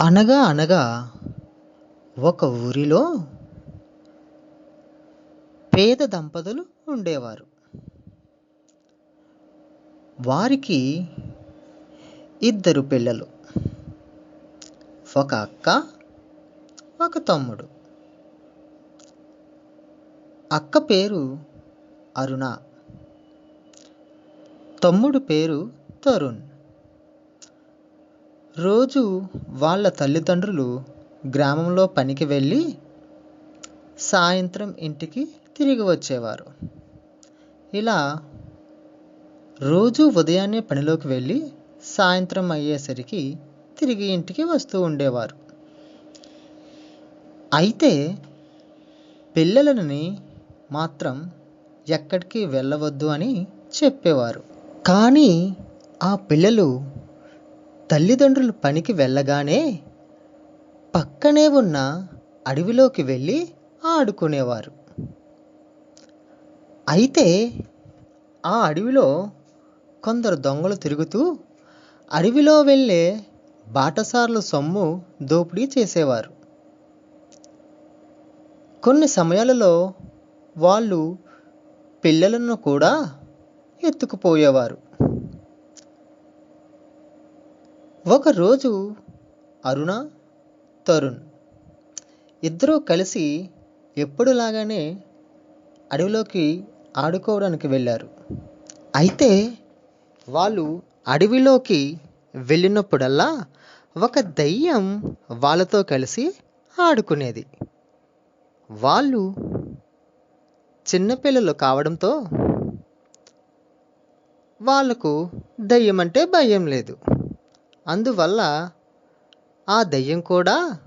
అనగా అనగా ఒక ఊరిలో పేద దంపతులు ఉండేవారు. వారికి ఇద్దరు పిల్లలు ఒక అక్క ఒక తమ్ముడు. అక్క పేరు అరుణ తమ్ముడు పేరు తరుణ్. రోజు వాళ్ళ తల్లిదండ్రులు గ్రామంలో పనికి వెళ్ళి సాయంత్రం ఇంటికి తిరిగి వచ్చేవారు. ఇలా రోజు ఉదయాన్నే పనిలోకి వెళ్ళి సాయంత్రం అయ్యేసరికి తిరిగి ఇంటికి వస్తూ ఉండేవారు. అయితే పిల్లలని మాత్రం ఎక్కడికి వెళ్ళవద్దు అని చెప్పేవారు. కానీ ఆ పిల్లలు తల్లిదండ్రులు పనికి వెళ్ళగానే పక్కనే ఉన్న అడవిలోకి వెళ్ళి ఆడుకునేవారు. అయితే ఆ అడవిలో కొందరు దొంగలు తిరుగుతూ అడవిలో వెళ్ళే బాటసార్ల సొమ్ము దోపిడీ చేసేవారు. కొన్ని సమయాలలో వాళ్ళు పిల్లలను కూడా ఎత్తుకుపోయేవారు. ఒకరోజు అరుణ తరుణ్ ఇద్దరూ కలిసి ఎప్పుడులాగానే అడవిలోకి ఆడుకోవడానికి వెళ్ళారు. అయితే వాళ్ళు అడవిలోకి వెళ్ళినప్పుడల్లా ఒక దయ్యం వాళ్ళతో కలిసి ఆడుకునేది. వాళ్ళు చిన్నపిల్లలు కావడంతో వాళ్ళకు దయ్యం అంటే భయం లేదు. అందువల్ల ఆ దయ్యం కూడా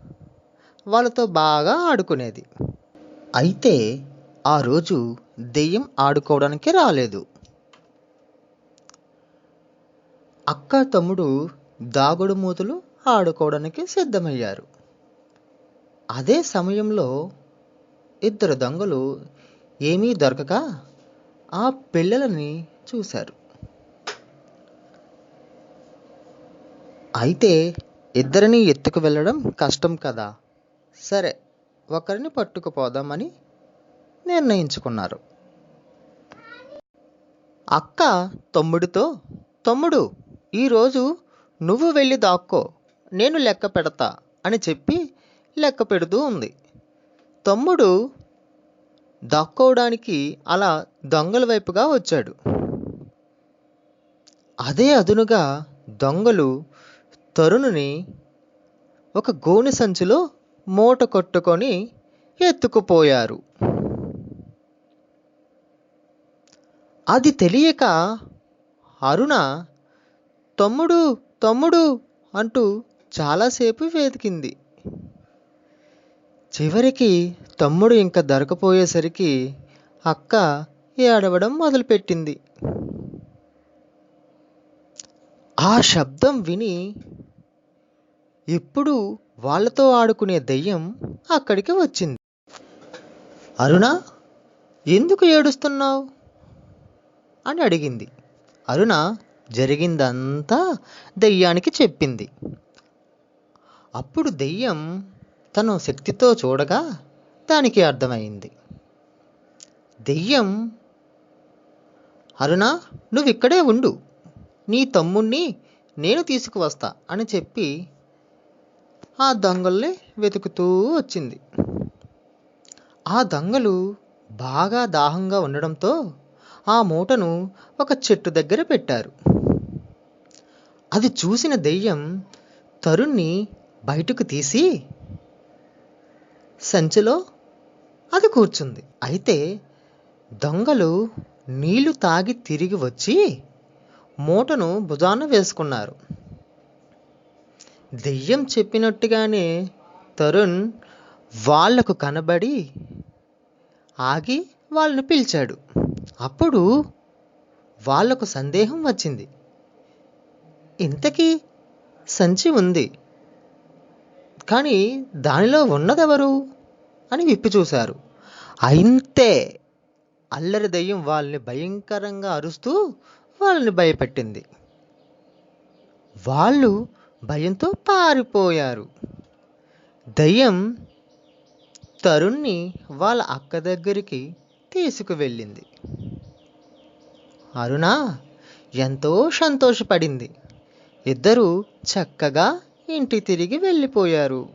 వాళ్ళతో బాగా ఆడుకునేది. అయితే ఆ రోజు దెయ్యం ఆడుకోవడానికి రాలేదు. అక్క తమ్ముడు దాగుడు మూతలు ఆడుకోవడానికి సిద్ధమయ్యారు. అదే సమయంలో ఇద్దరు దొంగలు ఏమీ దొరకక ఆ పిల్లలని చూశారు. అయితే ఇద్దరిని ఎత్తుకు వెళ్ళడం కష్టం కదా. సరే ఒకరిని పట్టుకుపోదామని నిర్ణయించుకున్నారు. అక్క తమ్ముడితో తమ్ముడు ఈరోజు నువ్వు వెళ్ళి దాక్కో నేను లెక్క పెడతా అని చెప్పి లెక్క పెడుతూ ఉంది. తమ్ముడు దాక్కోవడానికి అలా దొంగల వైపుగా వచ్చాడు. అదే అదునుగా దొంగలు తరుణుని ఒక గోనె సంచిలో మూట కొట్టుకొని ఎత్తుకుపోయారు. అది తెలియక అరుణ తమ్ముడు తమ్ముడు అంటూ చాలాసేపు వెతికింది చివరికి తమ్ముడు ఇంకా దొరకపోయేసరికి అక్క ఏడవడం మొదలుపెట్టింది. ఆ శబ్దం విని ఇప్పుడు వాళ్ళతో ఆడుకునే దెయ్యం అక్కడికి వచ్చింది. అరుణ ఎందుకు ఏడుస్తున్నావు? అని అడిగింది. అరుణ జరిగిందంతా దెయ్యానికి చెప్పింది. అప్పుడు దెయ్యం తను శక్తితో చూడగా దానికి అర్థమైంది. దెయ్యం అరుణ నువ్వు ఇక్కడే ఉండు. నీ తమ్ముణ్ణి నేను తీసుకువస్తా అని చెప్పి ఆ దొంగల్ని వెతుకుతూ వచ్చింది. ఆ దొంగలు బాగా దాహంగా ఉండడంతో ఆ మూటను ఒక చెట్టు దగ్గర పెట్టారు. అది చూసిన దెయ్యం తరుణ్ణి బయటకు తీసి సంచిలో అది కూర్చుంది. అయితే దొంగలు నీళ్ళు తాగి తిరిగి వచ్చి మూటను భుజాన వేసుకున్నారు. దెయ్యం చెప్పినట్టుగానే తరుణ్ వాళ్ళకు కనబడి ఆగి వాళ్ళని పిలిచాడు. అప్పుడు వాళ్ళకు సందేహం వచ్చింది. ఇంతకీ సంచి ఉంది. కానీ దానిలో ఉన్నదెవరు? అని విప్పి చూశారు. అంతే అల్లరి దయ్యం వాళ్ళని భయంకరంగా అరుస్తూ వాళ్ళని భయపెట్టింది. వాళ్ళు భయంతో పారిపోయారు. దయ్యం తరుణ్ని వాళ్ళ అక్క దగ్గరికి తీసుకువెళ్ళింది. అరుణ ఎంతో సంతోషపడింది. ఇద్దరూ చక్కగా ఇంటి తిరిగి వెళ్ళిపోయారు.